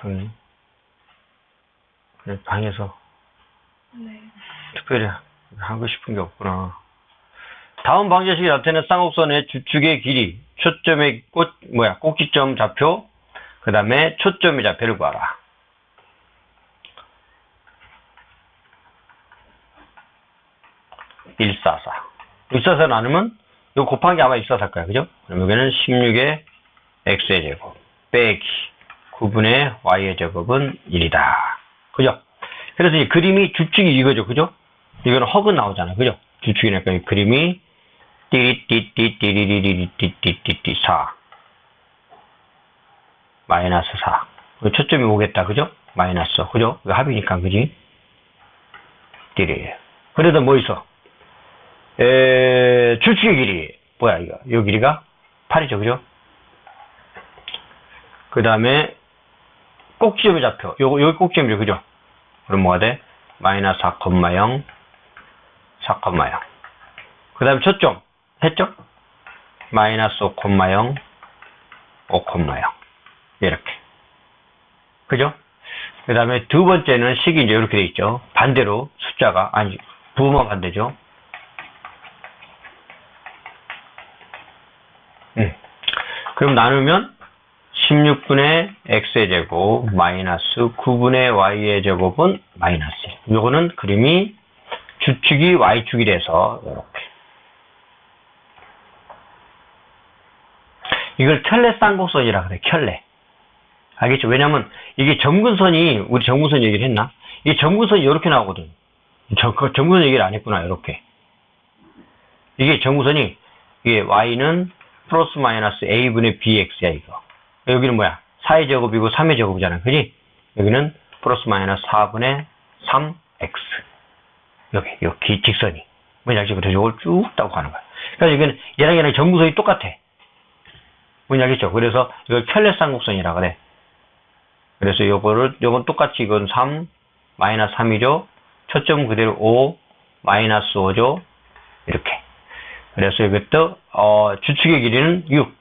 당연히. 그래, 방에서 네. 특별히 하고 싶은 게 없구나. 다음 방정식이 나타내는 쌍곡선의 주축의 길이, 초점의 꽃, 뭐야, 꼭지점 좌표, 그 다음에 초점의 좌표를 구하라. 일사사. 일사사 나누면, 이거 곱한 게 아마 일사사일 거야. 그죠? 그럼 여기는 16의 x의 제곱, 빼기 9분의 y의 제곱은 1이다. 그죠? 그래서 이 그림이 주축이 이거죠. 그죠? 이거는 허근 나오잖아. 그죠? 주축이니까 이 그림이 띠리띠띠띠리리리띠띠띠띠 4 마이너스 4 초점이 오겠다. 그죠? 마이너스 그죠? 이거 합이니까 그지? 띠리 그래도 뭐 있어? 에, 주축의 길이 뭐야 이거? 요 길이가 8이죠. 그죠? 그 다음에 꼭지점의 좌표 요거 여기 꼭지점이죠. 그죠? 그럼 뭐가 돼? 마이너스 4,0 4,0 그 다음에 초점 했죠? 마이너스 5,0 5,0 이렇게 그죠? 그 다음에 두 번째는 식이 이제 이렇게 돼 있죠 반대로 숫자가 아니 부호만 반대죠 음. 그럼 나누면 16분의 x의 제곱 마이너스 9분의 y의 제곱은 마이너스 1. 요거는 그림이 주축이 y축이 돼서 이렇게 이걸 켤레 쌍곡선이라 그래 켤레 알겠죠? 왜냐면 이게 점근선이 우리 점근선 얘기를 했나? 이 점근선이 이렇게 나오거든 저, 그 점근선 얘기를 안 했구나 이렇게 이게 점근선이 이게 y는 플러스 마이너스 a분의 bx야 이거 여기는 뭐야? 4의 제곱이고 3의 제곱이잖아. 그지? 여기는 플러스 마이너스 4분의 3x. 여기, 여기 직선이. 뭐냐, 지금 그래서 이걸 쭉 따고 가는 거야. 그래서 이건 얘랑 얘랑 정구선이 똑같아. 뭔지 알겠죠? 그래서 이걸 켤레쌍곡선이라 그래. 그래서 요거를, 요건 똑같이 이건 3, 마이너스 3이죠? 초점 그대로 5, 마이너스 5죠? 이렇게. 그래서 이것도, 어, 주축의 길이는 6.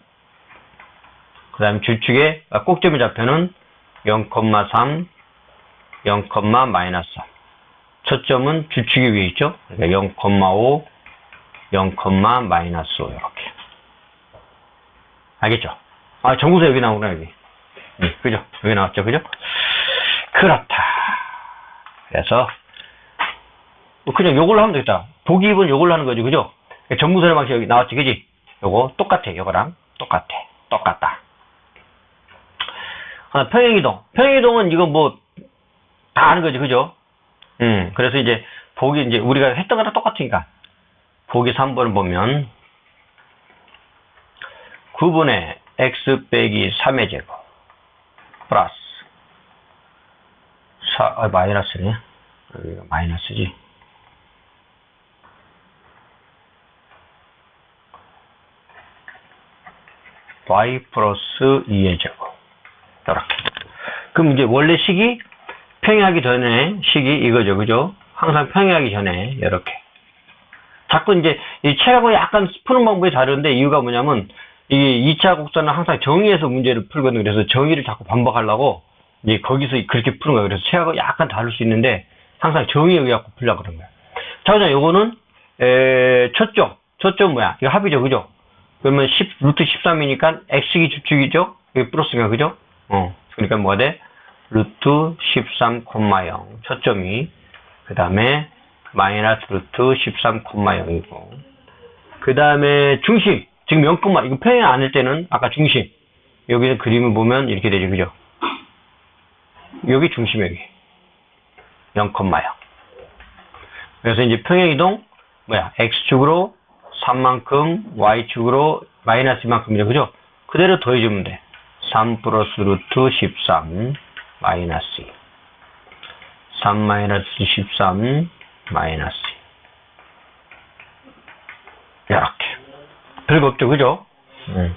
그 주축의 아, 꼭점의 좌표는 0,3, 0, 마이너스 3. 초점은 주축이 위에 있죠? 그러니까 0,5, 0, 마이너스 5 이렇게. 알겠죠? 아, 정구서 여기 나오구나 여기. 응, 그죠? 여기 나왔죠, 그죠? 그렇다. 그래서 그냥 요걸로 하면 되겠다. 보기 2번 요걸로 하는 거죠, 그죠? 정구선의 방식 여기 나왔지, 그지? 요거 똑같아, 요거랑 똑같아, 똑같다. 아, 평행이동. 평행이동은 이거 뭐, 다 아는 거지, 그죠? 음, 그래서 이제, 보기, 이제, 우리가 했던 거랑 똑같으니까. 보기 3번을 보면, 9분의 x 빼기 3의 제곱, 플러스, 4, 아, 마이너스네. 여기가 마이너스지. y 플러스 2의 제곱. 그럼 이제 원래 식이 평행하기 전에 식이 이거죠, 그죠? 항상 평행하기 전에 이렇게. 자꾸 이제 이 체력을 약간 푸는 방법이 다른데 이유가 뭐냐면 이게 2차 곡선은 항상 정의해서 문제를 풀거든요. 그래서 정의를 자꾸 반복하려고 이제 거기서 그렇게 푸는 거예요. 그래서 체력이 약간 다를 수 있는데 항상 정의에 의해 갖고 풀려고 그런 거예요. 자, 그냥 요거는 에, 초점. 초점 뭐야? 이거 합이죠, 그죠? 그러면 10, 루트 13이니까 x기 주축이죠? 이게 플러스가 그죠? 어. 그러니까 뭐가 돼? 루트 13,0 초점이 그 다음에 마이너스 루트 13,0이고 그 다음에 중심 지금 0, 이거 평행 안할 때는 아까 중심 여기서 그림을 보면 이렇게 되죠 그죠? 여기 중심 여기 0,0 그래서 이제 평행이동 뭐야? X축으로 3만큼 y축으로 마이너스 만큼이죠 그죠? 그대로 더해주면 돼. 3 플러스 루트 13 마이너스 2. 3 마이너스 13 마이너스 2. 이렇게. 없죠, 그죠? 음.